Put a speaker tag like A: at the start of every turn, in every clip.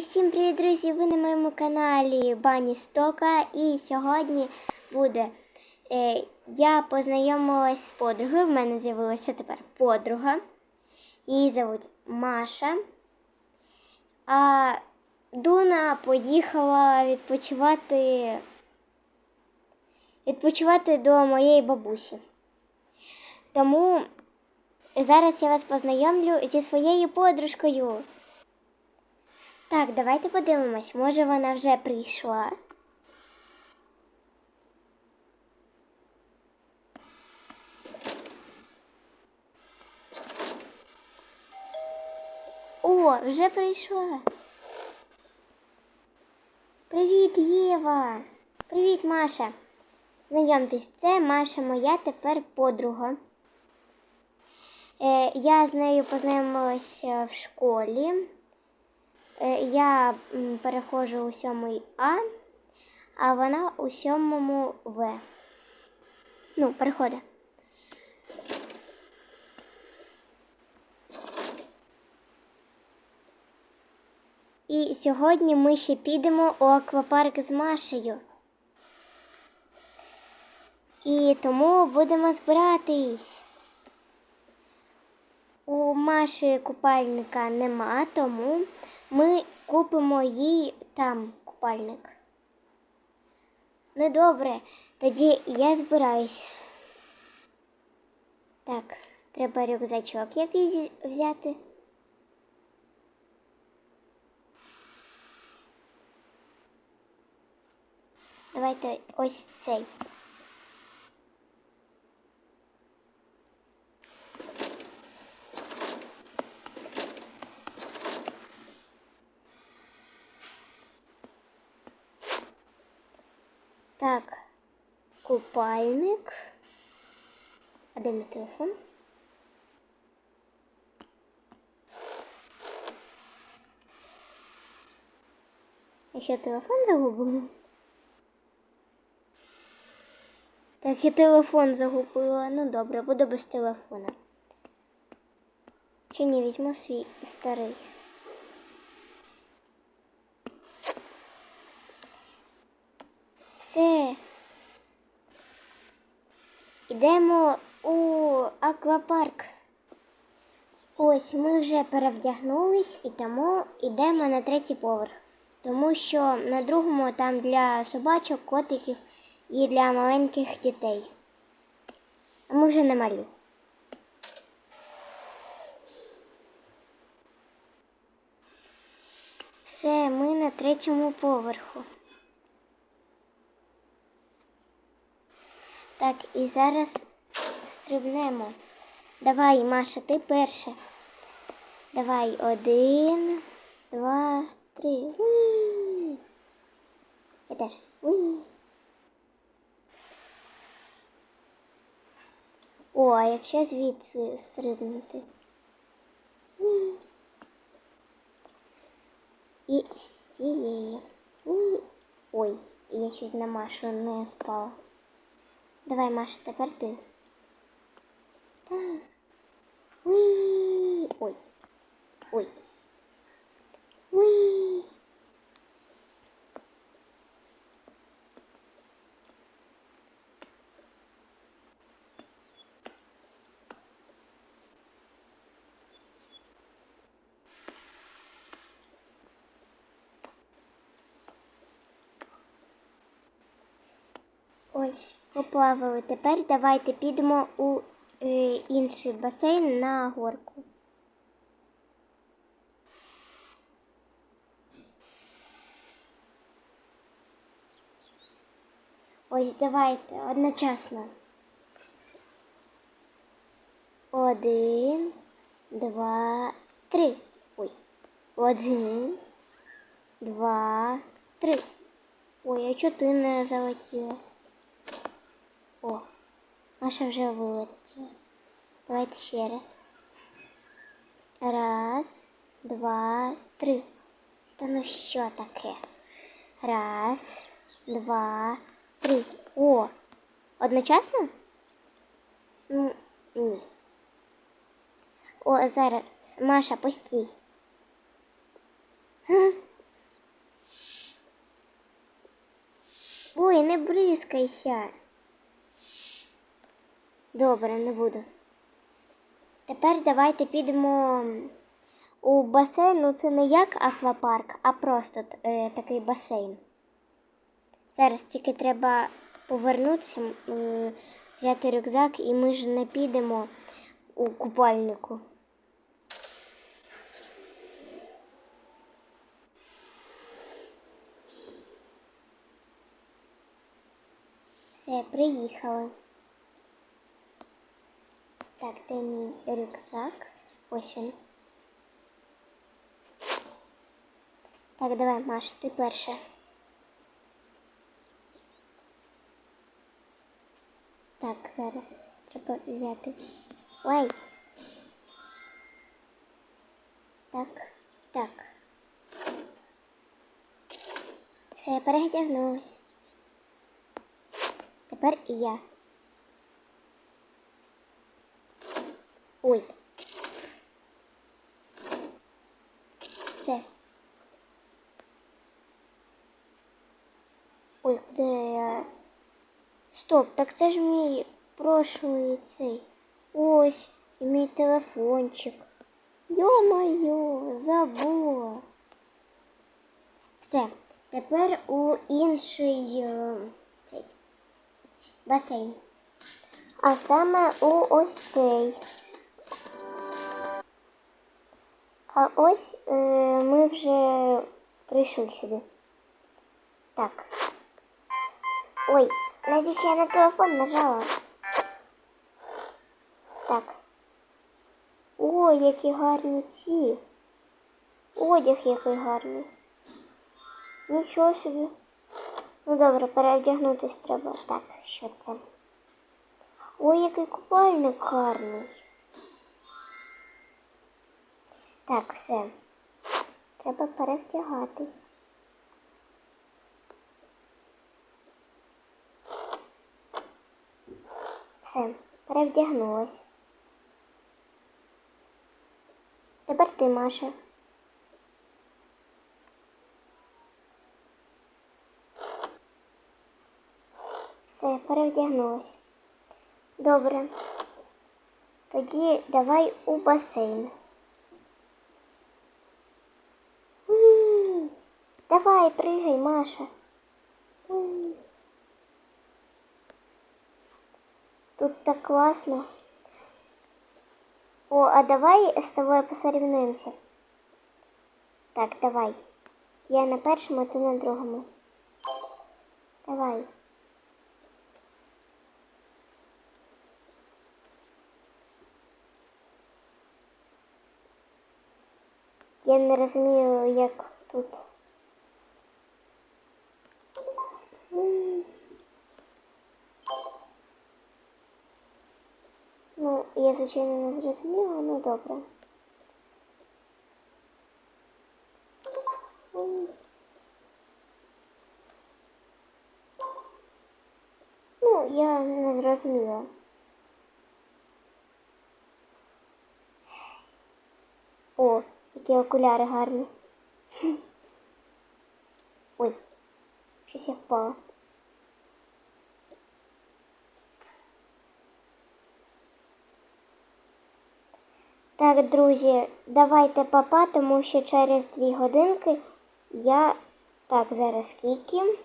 A: всім привіт, друзі! Ви на моєму каналі Бані Стока. І сьогодні буде е, я познайомилась з подругою. В мене з'явилася тепер подруга. Її звуть Маша. А Дуна поїхала відпочивати, відпочивати до моєї бабусі. Тому зараз я вас познайомлю зі своєю подружкою. Так, давайте подивимось, може вона вже прийшла. О, вже прийшла. Привіт, Єва. Привіт, Маша. Знайомтесь, це Маша моя тепер подруга. Е, я з нею познайомилася в школі. Е, Я переходжу у сьомий А, а вона у сьомому В. Ну, переходить. І сьогодні ми ще підемо у аквапарк з Машею. І тому будемо збиратись. У Маші купальника нема, тому ми купимо їй там купальник. Ну добре, тоді я збираюсь. Так, треба рюкзачок якийсь взяти. Давайте ось цей. Так, купальник. А де мій телефон? Я ще телефон загубила. Так, я телефон загубила. Ну добре, буду без телефона. Чи не візьму свій старий. Все. Ідемо у аквапарк. Ось ми вже перевдягнулись і тому йдемо на третій поверх. Тому що на другому там для собачок, котиків і для маленьких дітей. А ми вже не малі. Все, ми на третьому поверху. Так, і зараз стрибнемо. Давай, Маша, ти перша. Давай один, два, три. Уі! Я теж. Уі! О, а якщо звідси стрибнути. І з цієї. Ой, я чуть на Машу не впала. Давай, Маша, тепер ти. Так. Ой. Ой. Уі! Ось, поплавали. Тепер давайте підемо у е, інший басейн на горку. Ось давайте одночасно. Один, два, три. Ой. Один, два, три. Ой, а чого ти не залетіла? О, Маша вже вилетіла. Давайте ще раз. Раз, два, три. Та ну що таке? Раз, два, три. О! Одночасно? Ну, ні. О, зараз. Маша, постій. Ой, не бризкайся. Добре, не буду. Тепер давайте підемо у басейн. Ну це не як аквапарк, а просто е, такий басейн. Зараз тільки треба повернутися, м, взяти рюкзак, і ми ж не підемо у купальнику. Все, приїхали. Так, де мій рюкзак? Ось він. Так, давай, Маш, ти перша. Так, зараз треба взяти. Ой. Так, так. Все, я перетягнулась. Тепер і я. Ой. Все. Ой, куди я? Стоп, так це ж мій прошлий цей. Ось, і мій телефончик. Йо-моє, забула. Все, тепер у інший е, цей басейн. А саме у ось цей. А ось е, ми вже прийшли сюди. Так. Ой, навіщо я на телефон нажала? Так. Ой, які гарні ці. Одяг який гарний. Нічого собі. Ну добре, переодягнутись треба. Так, що це? Ой, який купальник гарний. Так, все. Треба перевдягатись. Все, перевдягнулась. Тепер ти, Маша. Все, перевдягнулась. Добре. Тоді давай у басейн. Уі! Давай, пригай, Маша. Тут так класно. О, а давай з тобою посорівнуємося. Так, давай. Я на першому, ти на другому. Давай. Я не розумію, як тут. М. Ну, я, звичайно, не зрозуміла, ну добре. Ну, я не зрозуміла. О, які окуляри гарні. Ой, щось я впала. Так, друзі, давайте папа, тому що через дві годинки я. Так, зараз скільки?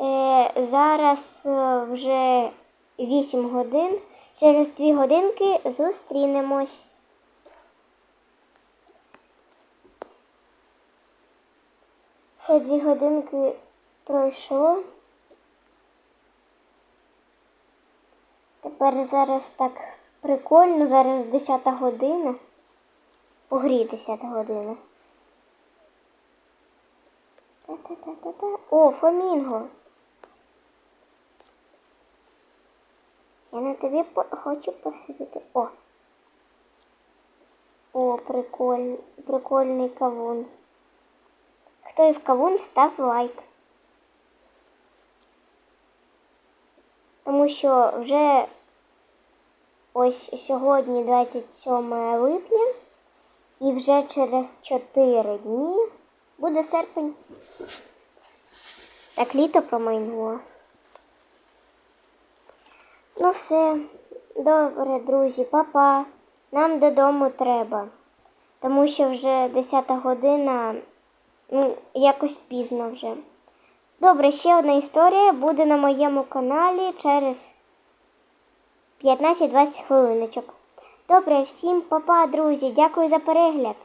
A: Е, зараз е, вже 8 годин. Через дві годинки зустрінемось. Все дві годинки пройшло. Тепер зараз так прикольно, зараз 10 година. Погрітися 10 година. Та-та-та-та-та. О, фламінго. Я на тобі по хочу посидіти. О. О, прикольний, прикольний кавун. Хто і в кавун, став лайк. Тому що вже ось сьогодні 27 липня, і вже через 4 дні буде серпень. Так літо промайнуло. Ну все, добре, друзі, папа. Нам додому треба. Тому що вже 10 година, ну, якось пізно вже. Добре, ще одна історія буде на моєму каналі через 15-20 хвилиночок. Добре, всім папа, друзі, дякую за перегляд.